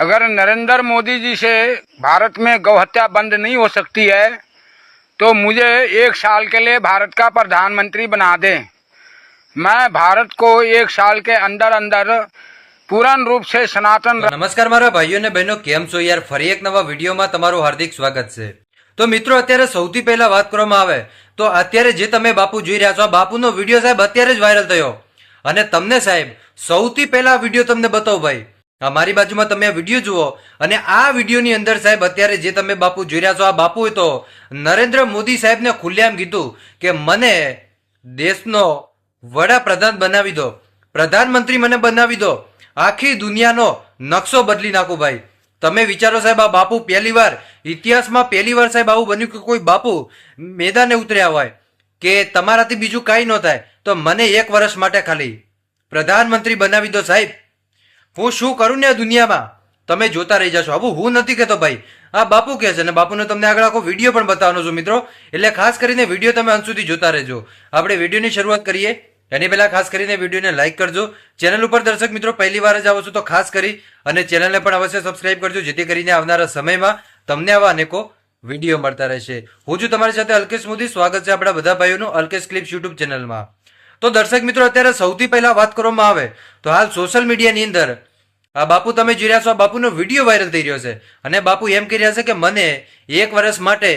अगर नरेंद्र मोदी जी से भारत में गौ हत्या बंद नहीं हो सकती है तो मुझे एक साल के लिए भारत का प्रधानमंत्री बना दें मैं भारत को एक साल के अंदर अंदर पूर्ण रूप से सनातन તો નમસ્કાર મારા ભાઈઓ અને બહેનો કેમ છો યાર ફરી એક નવા વિડીયોમાં તમારું હાર્દિક સ્વાગત છે તો મિત્રો અત્યારે સૌથી પહેલા વાત કરવામાં આવે તો અત્યારે જે તમે બાપુ જોઈ રહ્યા છો આ બાપુનો વિડીયો સાહેબ અત્યારે જ વાયરલ થયો અને તમને સાહેબ સૌથી પહેલા આ વિડીયો તમને બતાવું ભાઈ મારી બાજુમાં તમે આ વીડિયો જુઓ અને આ વિડીયોની અંદર સાહેબ અત્યારે જે તમે બાપુ જોઈ રહ્યા છો, આ બાપુ તો નરેન્દ્ર મોદી સાહેબને ખુલ્લેઆમ કીધું કે મને દેશનો વડાપ્રધાન બનાવી દો, પ્રધાનમંત્રી મને બનાવી દો, આખી દુનિયાનો નકશો બદલી નાખું ભાઈ. તમે વિચારો સાહેબ, આ બાપુ પહેલી વાર, ઇતિહાસમાં પહેલી વાર સાહેબ આવું બન્યું કે કોઈ બાપુ મેદાને ઉતર્યા હોય, કે તમારાથી બીજું કાંઈ ન થાય, તો મને એક વર્ષ માટે ખાલી પ્રધાનમંત્રી બનાવી દો સાહેબ. હું શું કરું ને આ દુનિયામાં? તમે જોતા રહી જશો. આવું હું નથી કહેતો ભાઈ. આ બાપુ કહે છે અને બાપુને તમને આગળ આખો વીડિયો પણ બતાવવાનો છું મિત્રો. એટલે ખાસ કરીને વીડિયો તમે અંત સુધી જોતા રહેજો. આપણે વિડીયોની શરૂઆત કરીએ. એની પહેલા ખાસ કરીને વિડીયોને લાઈક કરજો. ચેનલ ઉપર દર્શક મિત્રો પહેલી વાર જ આવો છો તો ખાસ કરી અને ચેનલને પણ અવશ્ય સબસ્ક્રાઇબ કરજો, જેથી કરીને આવનારા સમયમાં તમને આવા અનેકો વીડિયો મળતા રહેશે. હું છું તમારી સાથે અલ્કેશ મોદી. સ્વાગત છે આપણા બધા ભાઈઓનું અલ્કેશ ક્લિપ્સ યુટ્યુબ ચેનલમાં. તો દર્શક મિત્રો, અત્યારે સૌથી પહેલા વાત કરવામાં આવે તો હાલ સોશિયલ મીડિયાની અંદર આ બાપુ તમે જોઈ રહ્યા છો આ બાપુનો વિડીયો વાયરલ થઈ રહ્યો છે અને બાપુ એમ કહી રહ્યા છે કે મને એક વર્ષ માટે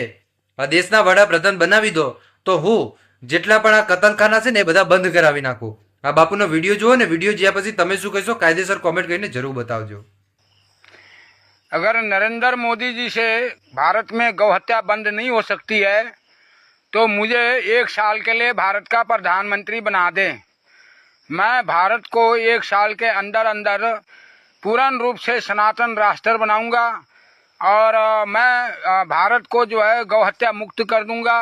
આ દેશના વડાપ્રધાન બનાવી દો તો હું જેટલા પણ આ કતલખાના છે ને એ બધા બંધ કરાવી નાખું આ બાપુનો વિડીયો જુઓ ને વિડીયો જોયા પછી તમે શું કહેશો કાયદેસર કોમેન્ટ કરીને જરૂર બતાવજો अगर नरेंद्र मोदी जी से भारत में गौ हत्या बंद नहीं हो सकती है तो मुझे एक साल के लिए भारत का प्रधानमंत्री बना दें मैं भारत को एक साल के अंदर अंदर पूर्ण रूप से सनातन राष्ट्र बनाऊंगा और अ, मैं अ, भारत को जो है गौ हत्या मुक्त कर दूंगा